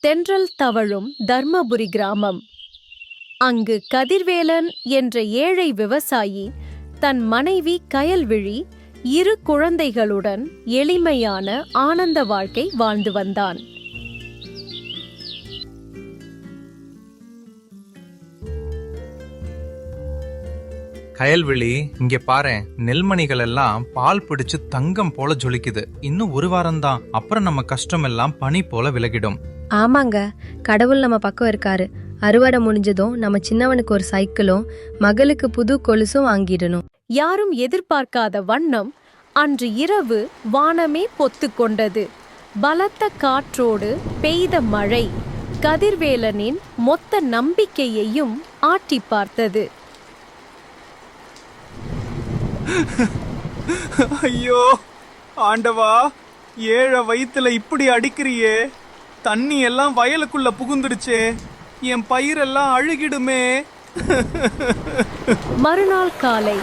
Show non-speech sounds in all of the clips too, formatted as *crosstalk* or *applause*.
தென்றல் தவழும் தர்மபுரி கிராமம். அங்கு கதிர்வேலன் என்ற ஏழை விவசாயி தன் மனைவி கயல்விழி இரு குழந்தைகளுடன் எளிமையான ஆனந்த வாழ்க்கை வாழ்ந்து வந்தான். கயல்விழி இங்க பாரேன் நெல்மணிகள் எல்லாம் பால் பிடிச்சு தங்கம் போல ஜொலிக்குது. இன்னும் ஒரு வாரம்தான் அப்புறம் நம்ம கஷ்டம் எல்லாம் பனி போல விலகிடும். ஆமாங்க கடவுள் நம்ம பக்கம் இருக்காரு. அறுவடை முடிஞ்சதும் நம்ம சின்னவனுக்கு ஒரு சைக்கிளும் மகளுக்கு புது கொலுசும் வாங்கிடணும். யாரும் எதிர்பார்க்காத வண்ணம் அன்று இரவு வானமே பொத்து கொண்டது. பலத்த காற்றோடு பெய்த மழை கதிர்வேலனின் மொத்த நம்பிக்கையையும் ஆட்டி பார்த்தது. ஐயோ ஆண்டவா ஏழை வயித்துல இப்படி அடிக்கிறியே? தண்ணி எல்லாம் வயலுக்குள்ள புகுந்துடுச்சே. என் பயிரெல்லாம் அழுகிடுமே. மறுநாள் காலை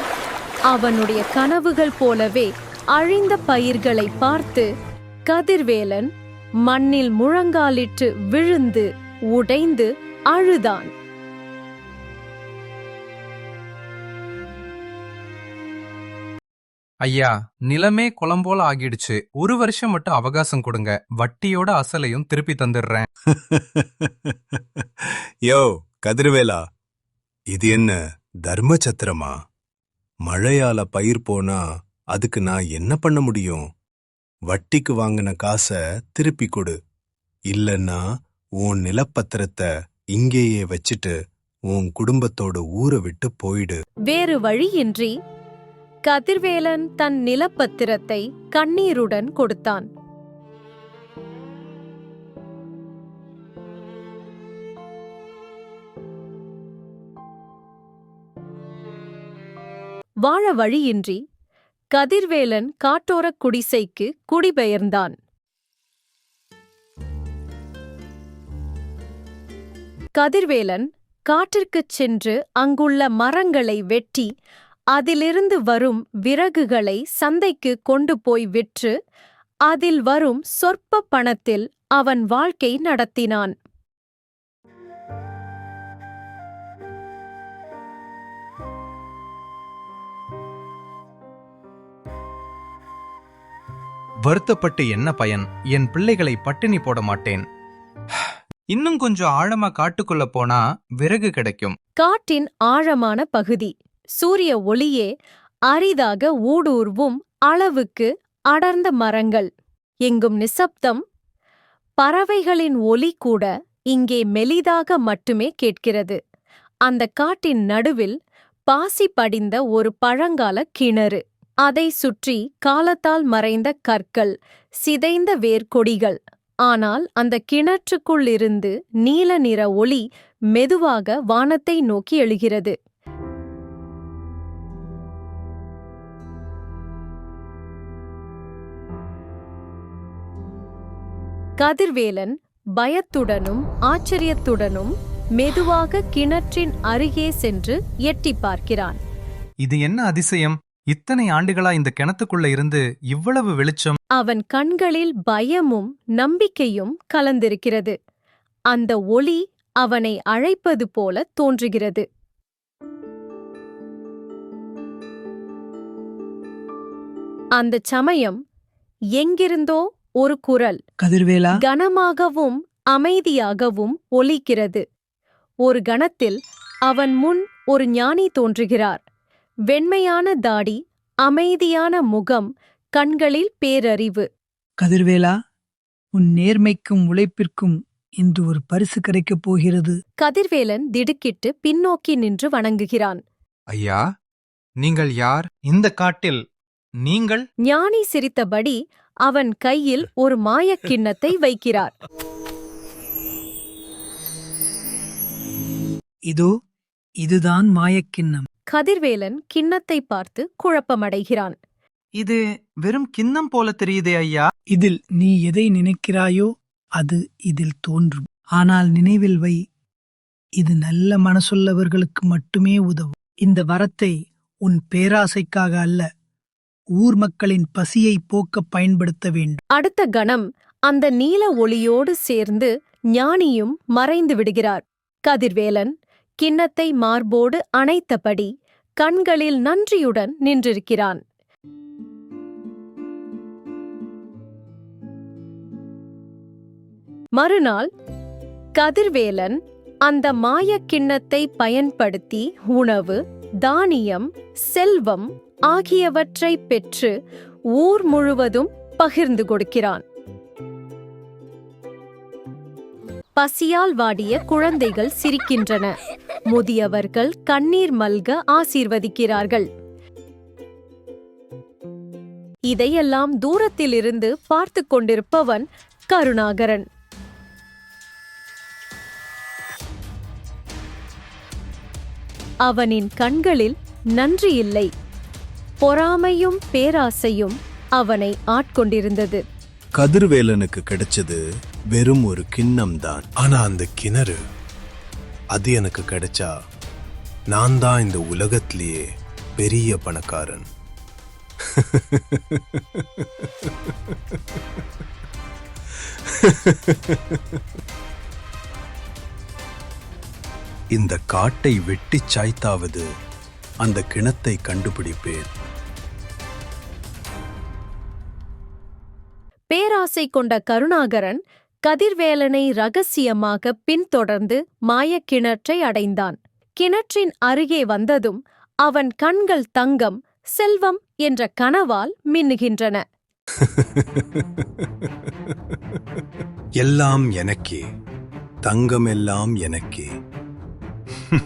அவனுடைய கனவுகள் போலவே அழிந்த பயிர்களை பார்த்து கதிர்வேலன் மண்ணில் முழங்காலிட்டு விழுந்து உடைந்து அழுதான். ஐயா நிலமே குளம்போல ஆகிடுச்சு. ஒரு வருஷம் மட்டும் அவகாசம் கொடுங்க. வட்டியோட அசலையும் திருப்பி தந்துடுறேன். *laughs* யோ கதிர்வேலா இது என்ன தர்ம சத்திரமா? மழையால பயிர் போனா அதுக்கு நான் என்ன பண்ண முடியும்? வட்டிக்கு வாங்கின காசை திருப்பி கொடு. இல்லன்னா உன் நிலப்பத்திரத்தை இங்கேயே வச்சுட்டு உன் குடும்பத்தோட ஊரை விட்டு போயிடு. வேறு வழியின்றி கதிர்வேலன் தன் நிலப்பத்திரத்தை கண்ணீருடன் கொடுத்தான். வாழ வழியின்றி கதிர்வேலன் காட்டோரக் குடிசைக்கு குடிபெயர்ந்தான். கதிர்வேலன் காட்டிற்குச் சென்று அங்குள்ள மரங்களை வெட்டி அதிலிருந்து வரும் விறகுகளை சந்தைக்கு கொண்டு போய் விற்று அதில் வரும் சொற்ப பணத்தில் அவன் வாழ்க்கை நடத்தினான். வருத்தப்பட்டு என்ன பயன்? என் பிள்ளைகளை பட்டினி போட மாட்டேன். இன்னும் கொஞ்சம் ஆழமா காட்டுக்குள்ள போனா விறகு கிடைக்கும். காட்டின் ஆழமான பகுதி. சூரிய ஒளியே அரிதாக ஊடுருவும் அளவுக்கு அடர்ந்த மரங்கள். எங்கும் நிசப்தம். பறவைகளின் ஒலி கூட இங்கே மெலிதாக மட்டுமே கேட்கிறது. அந்த காட்டின் நடுவில் பாசி படிந்த ஒரு பழங்கால கிணறு. அதை சுற்றி காலத்தால் மறைந்த கற்கள் சிதைந்த வேர்க்கொடிகள் ஆனால் அந்த கிணற்றுக்குள்ளிருந்து நீல நிற ஒளி மெதுவாக வானத்தை நோக்கி எழுகிறது. கதிர்வேலன் பயத்துடனும் ஆச்சரியத்துடனும் மெதுவாக கிணற்றின் அருகே சென்று எட்டிப் பார்க்கிறான். இது என்ன அதிசயம்? இத்தனை ஆண்டுகளா இந்த கிணத்துக்குள்ள இருந்து இவ்வளவு வெளிச்சம்? அவன் கண்களில் பயமும் நம்பிக்கையும் கலந்திருக்கிறது. அந்த ஒளி அவனை அழைப்பது போல தோன்றுகிறது. அந்தச் சமயம் எங்கிருந்தோ ஒரு குரல். கதிர்வேலா? கனமாகவும் அமைதியாகவும் ஒலிக்கிறது. ஒரு கணத்தில் அவன் முன் ஒரு ஞானி தோன்றுகிறார். வெண்மையான தாடி அமைதியான முகம் கண்களில் பேரறிவு. கதிர்வேலா உன் நேர்மைக்கும் உழைப்பிற்கும் இன்று ஒரு பரிசு கிடைக்கப் போகிறது. கதிர்வேலன் திடுக்கிட்டு பின்னோக்கி நின்று வணங்குகிறான். ஐயா நீங்கள் யார்? இந்த காட்டில் நீங்கள்? ஞானி சிரித்தபடி அவன் கையில் ஒரு மாயக் கிண்ணத்தை வைக்கிறார். இதோ இதுதான் மாயக்கிண்ணம் கதிர்வேலன் கிண்ணத்தை பார்த்து குழப்பமடைகிறான். இது வெறும் கிண்ணம் போல தெரியுதே ஐயா. இதில் நீ எதை நினைக்கிறாயோ அது இதில் தோன்றும். ஆனால் நினைவில் வை இது நல்ல மனசுள்ளவர்களுக்கு மட்டுமே உதவும். இந்த வரத்தை உன் பேராசைக்காக அல்ல ஊர் மக்களின் பசியை போக்க பயன்படுத்த வேண்டும். அடுத்த கணம் அந்த நீல ஒளியோடு சேர்ந்து ஞானியும் மறைந்து விடுகிறார். கதிர்வேலன் கிண்ணத்தை மார்போடு அணைத்தபடி கண்களில் நன்றியுடன் நின்றிருக்கிறான். மறுநாள் கதிர்வேலன் அந்த மாயக் கிண்ணத்தை பயன்படுத்தி உணவு தானியம் செல்வம் ஆகியவற்றை பெற்று ஊர் முழுவதும் பகிர்ந்து கொடுக்கிறான். பசியால் வாடிய குழந்தைகள் சிரிக்கின்றன. முதியவர்கள் கண்ணீர் மல்க ஆசீர்வதிக்கிறார்கள். இதையெல்லாம் தூரத்திலிருந்து பார்த்து கொண்டிருப்பவன் கருணாகரன். அவனின் கண்களில் நன்றி இல்லை. பொறாமையும் பேராசையும் அவனை ஆட்கொண்டிருந்தது. கதிர்வேலனுக்கு கிடைச்சது வெறும் ஒரு கிண்ணம் தான் ஆனா அந்த கிணறு அது எனக்கு கிடைச்சா நான் தான் இந்த உலகத்திலேயே பெரிய பணக்காரன். *laughs* இந்த காட்டை வெட்டிச் சாய்த்தாவது அந்த கிணத்தை கண்டுபிடிப்பேன். பேராசை கொண்ட கருணாகரன் கதிர்வேலனை ரகசியமாக பின்தொடர்ந்து மாயக் கிணற்றை அடைந்தான். கிணற்றின் அருகே வந்ததும் அவன் கண்கள் தங்கம் செல்வம் என்ற கனவால் மின்னுகின்றன. எல்லாம் எனக்கே தங்கம் எல்லாம் எனக்கே அவன்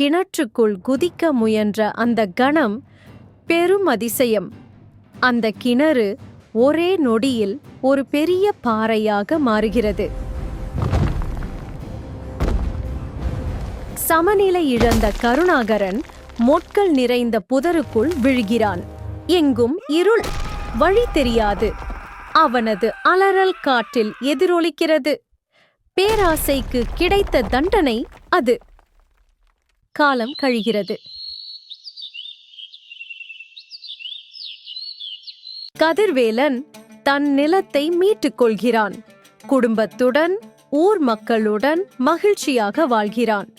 கிணற்றுக்குள் குதிக்க முயன்ற அந்த கணம் பெரும் அதிசயம். அந்த கிணறு ஒரே நொடியில் ஒரு பெரிய பாறையாக மாறுகிறது. சமநிலை இழந்த கருணாகரன் மொட்கள் நிறைந்த புதருக்குள் விழுகிறான். எங்கும் இருள் வழி தெரியாது. அவனது அலறல் காற்றில் எதிரொலிக்கிறது. பேராசைக்கு கிடைத்த தண்டனை அது. காலம் கழிகிறது. கதிர்வேலன் தன் நிலத்தை மீட்டுக் கொள்கிறான். குடும்பத்துடன் ஊர் மக்களுடன் மகிழ்ச்சியாக வாழ்கிறான்.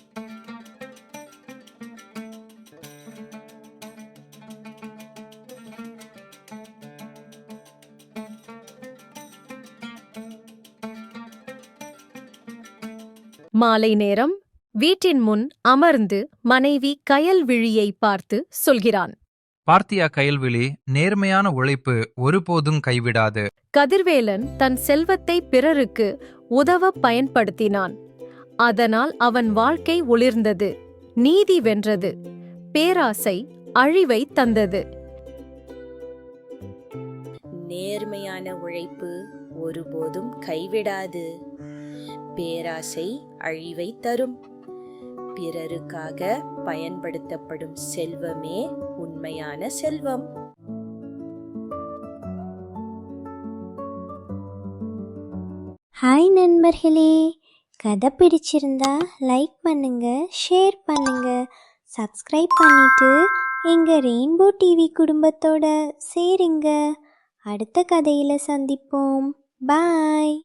மாலை நேரம் வீட்டின் முன் அமர்ந்து மனைவி கயல்விழியை பார்த்து சொல்கிறான். பார்த்தியா கயல்விழி நேர்மையான உழைப்பு ஒருபோதும் கைவிடாது. கதிர்வேலன் தன் செல்வத்தை பிறருக்கு உதவ பயன்படுத்தினான். அதனால் அவன் வாழ்க்கை ஒளிர்ந்தது நீதி வென்றது பேராசை அழிவை தந்தது. நேர்மையான உழைப்பு ஒருபோதும் கைவிடாது. பேராசை அழிவை தரும். பிறருக்காக பயன்படுத்தப்படும் செல்வமே உண்மையான செல்வம். ஹாய் நண்பர்களே. கதை பிடிச்சிருந்தா லைக் பண்ணுங்க ஷேர் பண்ணுங்க. சப்ஸ்கிரைப் பண்ணிட்டு எங்க ரெயின்போ டிவி குடும்பத்தோட சேருங்க. அடுத்த கதையில சந்திப்போம். பாய்.